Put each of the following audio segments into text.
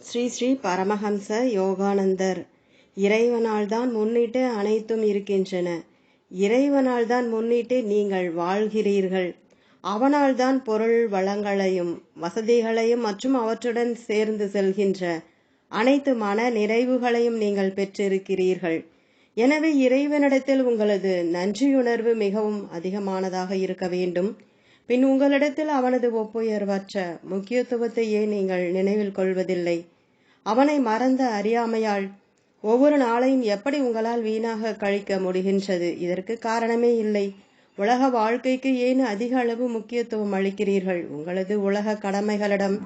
ஸ்ரீ ஸ்ரீ பரமஹம்ச யோகானந்தர். இறைவனால்தான் முன்னிட்டு அனைத்தும் இருக்கின்றன. இறைவனால்தான் முன்னிட்டு நீங்கள் வாழ்கிறீர்கள். அவனால் தான் பொருள் வளங்களையும் வசதிகளையும் மற்றும் அவற்றுடன் சேர்ந்து செல்கின்ற அனைத்து மன நிறைவுகளையும் நீங்கள் பெற்றிருக்கிறீர்கள். எனவே இறைவனிடத்தில் உங்களது நன்றியுணர்வு மிகவும் அதிகமானதாக இருக்க வேண்டும். பின் உங்களிடத்தில் அவனது ஒப்புயர்வற்ற முக்கியத்துவத்தையே நீங்கள் நினைவில் கொள்வதில்லை? அவனை மறந்த அறியாமையால் ஒவ்வொரு நாளையும் எப்படி உங்களால் வீணாக கழிக்க முடிகின்றது? இதற்கு காரணமே இல்லை. உலக வாழ்க்கைக்கு ஏன் அதிக அளவு முக்கியத்துவம் அளிக்கிறீர்கள்? உங்களது உலக கடமைகளிடம்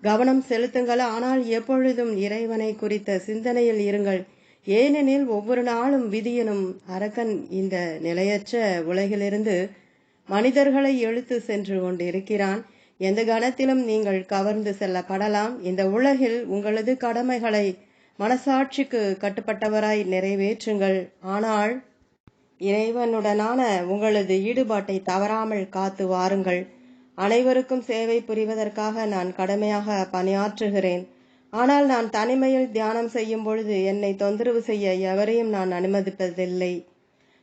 கவனம் செலுத்துங்கள். ஆனால் எப்பொழுதும் இறைவனை குறித்த சிந்தனையில் இருங்கள். ஏனெனில் ஒவ்வொரு நாளும் விதியனும் அரக்கன் இந்த நிலையற்ற உலகிலிருந்து மனிதர்களை எழுத்து சென்று கொண்டிருக்கிறான். எந்த கணத்திலும் நீங்கள் கவர்ந்து செல்லப்படலாம். இந்த உலகில் உங்களது கடமைகளை மனசாட்சிக்கு கட்டுப்பட்டவராய் நிறைவேற்றுங்கள். ஆனால் இறைவனுடனான உங்களது ஈடுபாட்டை தவறாமல் காத்து வாருங்கள். அனைவருக்கும் சேவை புரிவதற்காக நான் கடமையாக பணியாற்றுகிறேன். ஆனால் நான் தனிமையில் தியானம் செய்யும் பொழுது என்னை தொந்தரவு செய்ய எவரையும் நான் அனுமதிப்பதில்லை.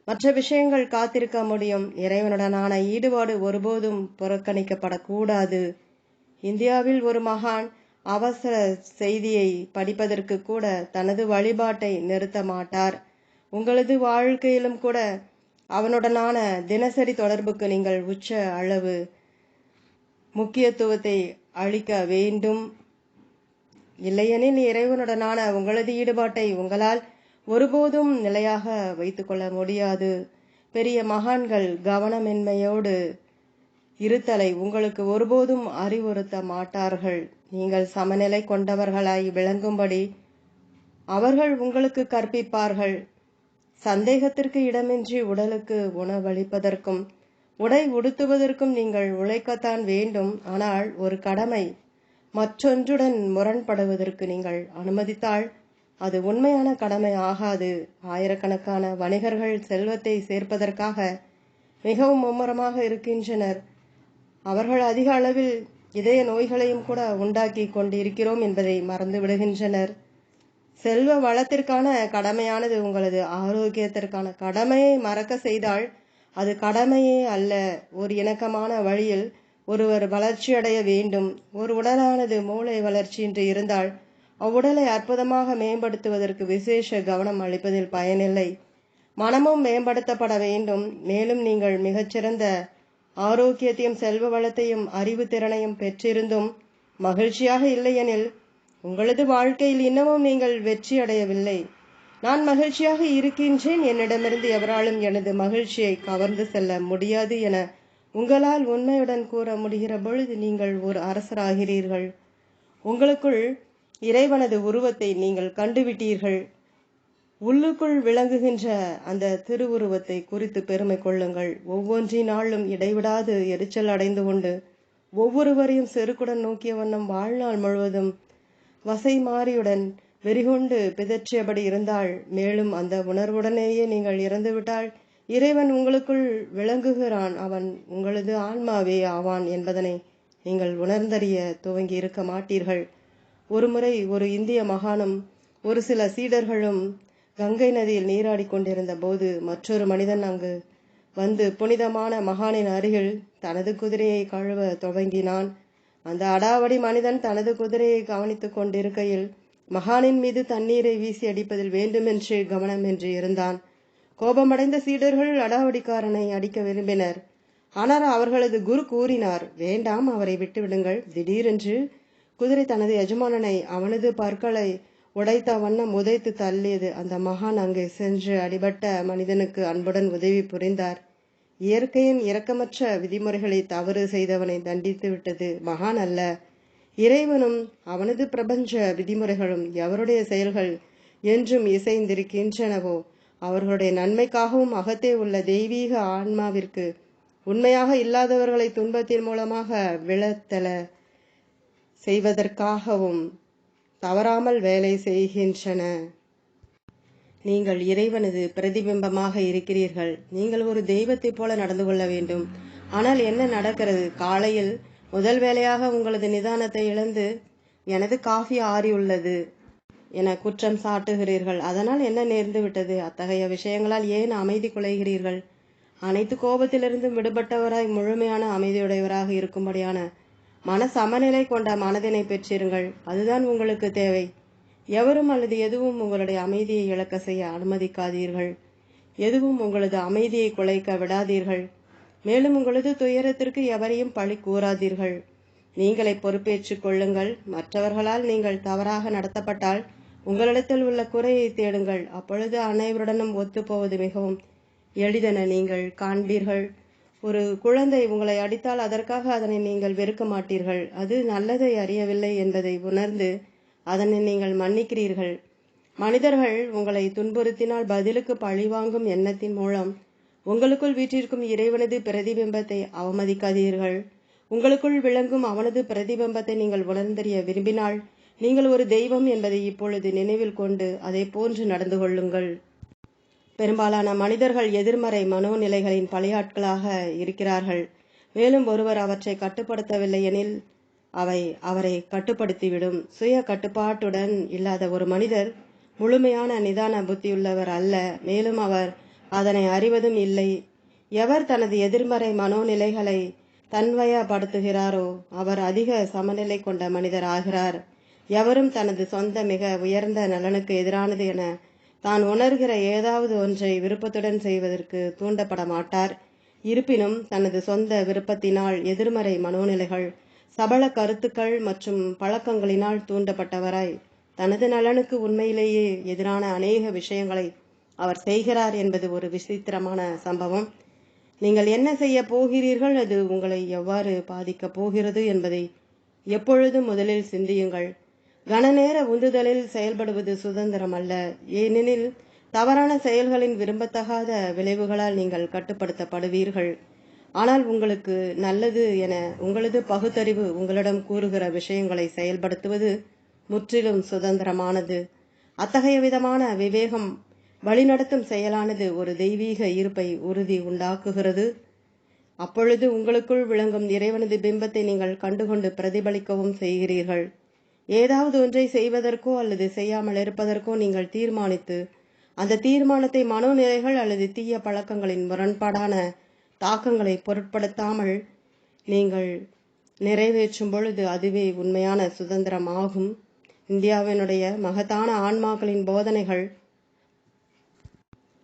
மற்ற விஷயங்கள் காத்திருக்க முடியும். இறைவனுடனான ஈடுபாடு ஒருபோதும் புறக்கணிக்கப்படக்கூடாது. இந்தியாவில் ஒரு மகான் அவசர செய்தியை படிப்பதற்கு கூட தனது வழிபாட்டை நிறுத்த மாட்டார். உங்களது வாழ்க்கையிலும் கூட அவனுடனான தினசரி தொடர்புக்கு நீங்கள் உச்ச அளவு முக்கியத்துவத்தை அளிக்க வேண்டும். இல்லையெனில் இறைவனுடனான உங்களது ஈடுபாட்டை உங்களால் ஒருபோதும் நிலையாக வைத்துக்கொள்ள முடியாது. பெரிய மகான்கள் கவனமின்மையோடு இருத்தலை உங்களுக்கு ஒருபோதும் அறிவுறுத்த மாட்டார்கள். நீங்கள் சமநிலை கொண்டவர்களாய் விளங்கும்படி அவர்கள் உங்களுக்கு கற்பிப்பார்கள். சந்தேகத்திற்கு இடமின்றி உடலுக்கு உணவளிப்பதற்கும் உடை உடுத்துவதற்கும் நீங்கள் உழைக்கத்தான் வேண்டும். ஆனால் ஒரு கடமை மற்றொன்றுடன் முரண்படுவதற்கு நீங்கள் அனுமதித்தால் அது உண்மையான கடமை ஆகாது. ஆயிரக்கணக்கான வணிகர்கள் செல்வத்தை சேர்ப்பதற்காக மிகவும் மும்முரமாக இருக்கின்றனர். அவர்கள் அதிக அளவில் இதய நோய்களையும் கூட உண்டாக்கி கொண்டிருக்கிறோம் என்பதை மறந்து விடுகின்றனர். செல்வ வளத்திற்கான கடமையானது உங்களது ஆரோக்கியத்திற்கான கடமையை மறக்க செய்தால் அது கடமையே அல்ல. ஒரு இணக்கமான வழியில் ஒருவர் வளர்ச்சியடைய வேண்டும். ஒரு உடலானது மூளை வளர்ச்சியின்றி இருந்தால் அவ்வுடலை அற்புதமாக மேம்படுத்துவதற்கு விசேஷ கவனம் அளிப்பதில் பயனில்லை. மனமும் மேம்படுத்தப்பட வேண்டும். மேலும் நீங்கள் மிகச்சிறந்த ஆரோக்கியத்தையும் செல்வ வளத்தையும் அறிவு திறனையும் பெற்றிருந்தும் மகிழ்ச்சியாக இல்லையெனில் உங்களது வாழ்க்கையில் இன்னமும் நீங்கள் வெற்றி அடையவில்லை நான் மகிழ்ச்சியாக இருக்கின்றேன். என்னிடமிருந்து எவராலும் எனது மகிழ்ச்சியை கவர்ந்து செல்ல முடியாது என உங்களால் உண்மையுடன் கூற முடிகிற பொழுது நீங்கள் ஒரு அரசராகிறீர்கள். உங்களுக்குள் இறைவனது உருவத்தை நீங்கள் கண்டுவிட்டீர்கள். உள்ளுக்குள் விளங்குகின்ற அந்த திருவுருவத்தை குறித்து பெருமை கொள்ளுங்கள். ஒவ்வொன்றினாலும் இடைவிடாது எரிச்சல் அடைந்து கொண்டு ஒவ்வொருவரையும் செருக்குடன் நோக்கிய வண்ணம் வாழ்நாள் முழுவதும் வசை மாறியுடன் வெறிகொண்டு பிதற்றியபடி இருந்தால் மேலும் அந்த உணர்வுடனேயே நீங்கள் இறந்துவிட்டால் இறைவன் உங்களுக்குள் விளங்குகிறான். அவன் உங்களது ஆன்மாவே ஆவான் என்பதனை நீங்கள் உணர்ந்தறிய துவங்கி இருக்க மாட்டீர்கள். ஒருமுறை ஒரு இந்திய மகானும் ஒரு சில சீடர்களும் கங்கை நதியில் நீராடி கொண்டிருந்த போது மற்றொரு மனிதன் அங்கு வந்து புனிதமான மகானின் அருகில் தனது குதிரையை கழுவ துவங்கினான். அந்த அடாவடி மனிதன் தனது குதிரையை கவனித்துக் கொண்டிருக்கையில் மகானின் மீது தண்ணீரை வீசி அடிப்பதில் வேண்டுமென்று கவனமின்றி இருந்தான். கோபமடைந்த சீடர்கள் அடாவடிக்காரனை அடிக்க விரும்பினர். ஆனால் அவர்களது குரு கூறினார் வேண்டாம் அவரை விட்டுவிடுங்கள். திடீரென்று குதிரை தனது எஜமானனை அவனது பற்களை உடைத்த வண்ணம் உதைத்து தள்ளியது. அந்த மகான் அங்கே சென்று அடிபட்ட மனிதனுக்கு அன்புடன் உதவி புரிந்தார். இயற்கையின் இரக்கமற்ற விதிமுறைகளை தவறு செய்தவனை தண்டித்து விட்டது. மகான் அல்ல. இறைவனும் அவனது பிரபஞ்ச விதிமுறைகளும் எவருடைய செயல்கள் என்றும் இசைந்திருக்கின்றனவோ அவர்களுடைய நன்மைக்காகவும் அகத்தே உள்ள தெய்வீக ஆன்மாவிற்கு உண்மையாக இல்லாதவர்களை துன்பத்தின் மூலமாக விழத்தல. செய்வதற்காகவும் தவறாமல் வேலை செய்கின்றன. நீங்கள் இறைவனது பிரதிபிம்பமாக இருக்கிறீர்கள். நீங்கள் ஒரு தெய்வத்தைப் போல நடந்து கொள்ள வேண்டும். ஆனால் என்ன நடக்கிறது? காலையில் முதல் வேலையாக உங்களது நிதானத்தை இழந்து எனது காஃபி ஆறியுள்ளது என குற்றம் சாட்டுகிறீர்கள். அதனால் என்ன நேர்ந்து விட்டது? அத்தகைய விஷயங்களால் ஏன் அமைதி குலைகிறீர்கள்? அனைத்து கோபத்திலிருந்தும் விடுபட்டவராய் முழுமையான அமைதியுடையவராக இருக்கும்படியான மன சமநிலை கொண்ட மனதினை பெற்றிருங்கள். அதுதான் உங்களுக்கு தேவை. எவரும் அல்லது எதுவும் உங்களுடைய அமைதியை இழக்க செய்ய அனுமதிக்காதீர்கள். எதுவும் உங்களது அமைதியை குலைக்க விடாதீர்கள். மேலும் உங்களது துயரத்திற்கு எவரையும் பழி கூறாதீர்கள். நீங்களை பொறுப்பேற்றுக் கொள்ளுங்கள். மற்றவர்களால் நீங்கள் தவறாக நடத்தப்பட்டால் உங்களிடத்தில் உள்ள குறையை தேடுங்கள். அப்பொழுது அனைவருடனும் ஒத்துப்போவது மிகவும் எளிதென நீங்கள் காண்பீர்கள். ஒரு குழந்தை உங்களை அடித்தால் அதற்காக அதனை நீங்கள் வெறுக்க மாட்டீர்கள். அது நல்லதை அறியவில்லை என்பதை உணர்ந்து அதனை நீங்கள் மன்னிக்கிறீர்கள். மனிதர்கள் உங்களை துன்புறுத்தினால் பதிலுக்கு பழிவாங்கும் எண்ணத்தின் மூலம் உங்களுக்குள் வீற்றிருக்கும் இறைவனது பிரதிபிம்பத்தை அவமதிக்காதீர்கள். உங்களுக்குள் விளங்கும் அவனது பிரதிபிம்பத்தை நீங்கள் உணர்ந்தறிய விரும்பினால் நீங்கள் ஒரு தெய்வம் என்பதை இப்பொழுது நினைவில் கொண்டு அதை போன்று நடந்து கொள்ளுங்கள். பெரும்பாலான மனிதர்கள் எதிர்மறை மனோநிலைகளின் பலியாட்களாக இருக்கிறார்கள். மேலும் ஒருவர் அவற்றை கட்டுப்படுத்தவில்லை எனில் அவை அவரை கட்டுப்படுத்திவிடும். சுய கட்டுப்பாட்டுடன் இல்லாத ஒரு மனிதர் முழுமையான நிதான புத்தியுள்ளவர் அல்ல. மேலும் அவர் அதனை அறிவதும் இல்லை. எவர் தனது எதிர்மறை மனோநிலைகளை தன்வயப்படுத்துகிறாரோ அவர் அதிக சமநிலை கொண்ட மனிதர் ஆகிறார் எவரும் தனது சொந்த மிக உயர்ந்த நலனுக்கு எதிரானது என தான் உணர்கிற ஏதாவது ஒன்றை விருப்பத்துடன் செய்வதற்கு தூண்டப்பட மாட்டார். இருப்பினும் தனது சொந்த விருப்பத்தினால் எதிர்மறை மனோநிலைகள் சபல கருத்துக்கள் மற்றும் பழக்கங்களினால் தூண்டப்பட்டவராய் தனது நலனுக்கு உண்மையிலேயே எதிரான அநேக விஷயங்களை அவர் செய்கிறார் என்பது ஒரு விசித்திரமான சம்பவம். நீங்கள் என்ன செய்ய போகிறீர்கள்? அது உங்களை எவ்வாறு பாதிக்கப் போகிறது என்பதை எப்பொழுதும் முதலில் சிந்தியுங்கள். கனநேர உந்துதலில் செயல்படுவது சுதந்திரம் அல்ல. ஏனெனில் தவறான செயல்களின் விரும்பத்தகாத விளைவுகளால் நீங்கள் கட்டுப்படுத்தப்படுவீர்கள். ஆனால் உங்களுக்கு நல்லது என உங்களது பகுத்தறிவு உங்களிடம் கூறுகிற விஷயங்களை செயல்படுத்துவது முற்றிலும் சுதந்திரமானது. அத்தகைய விதமான விவேகம் வழிநடத்தும் செயலானது ஒரு தெய்வீக இருப்பை உறுதி உண்டாக்குகிறது. அப்பொழுது உங்களுக்குள் விளங்கும் இறைவனது பிம்பத்தை நீங்கள் கண்டுகொண்டு பிரதிபலிக்கவும் செய்கிறீர்கள். ஏதாவது ஒன்றை செய்வதற்கோ அல்லது செய்யாமல் இருப்பதற்கோ நீங்கள் தீர்மானித்து அந்த தீர்மானத்தை மனோநிலைகள் அல்லது தீய பழக்கங்களின் முரண்பாடான தாக்கங்களை பொருட்படுத்தாமல் நீங்கள் நிறைவேற்றும் பொழுது அதுவே உண்மையான சுதந்திரம் ஆகும் இந்தியாவினுடைய மகத்தான ஆன்மாக்களின் போதனைகள்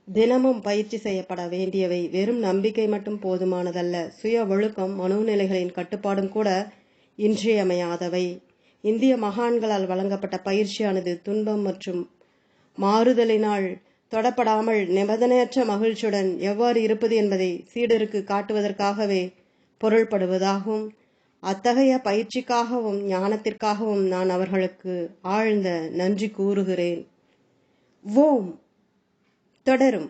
தினமும் பயிற்சி செய்யப்பட வேண்டியவை வெறும் நம்பிக்கை மட்டும் போதுமானதல்ல. சுய ஒழுக்கம் மனோநிலைகளின் கட்டுப்பாடும் கூட இன்றியமையாதவை. இந்திய மகான்களால் வழங்கப்பட்ட பயிற்சியானது துன்பம் மற்றும் மாறுதலினால் தொடப்படாமல் நிபந்தனையற்ற மகிழ்ச்சியுடன் எவ்வாறு இருப்பது என்பதை சீடருக்கு காட்டுவதற்காகவே பொருள்படுவதாகும். அத்தகைய பயிற்சிக்காகவும் ஞானத்திற்காகவும் நான் அவர்களுக்கு ஆழ்ந்த நன்றி கூறுகிறேன். ஓம். தொடரும்.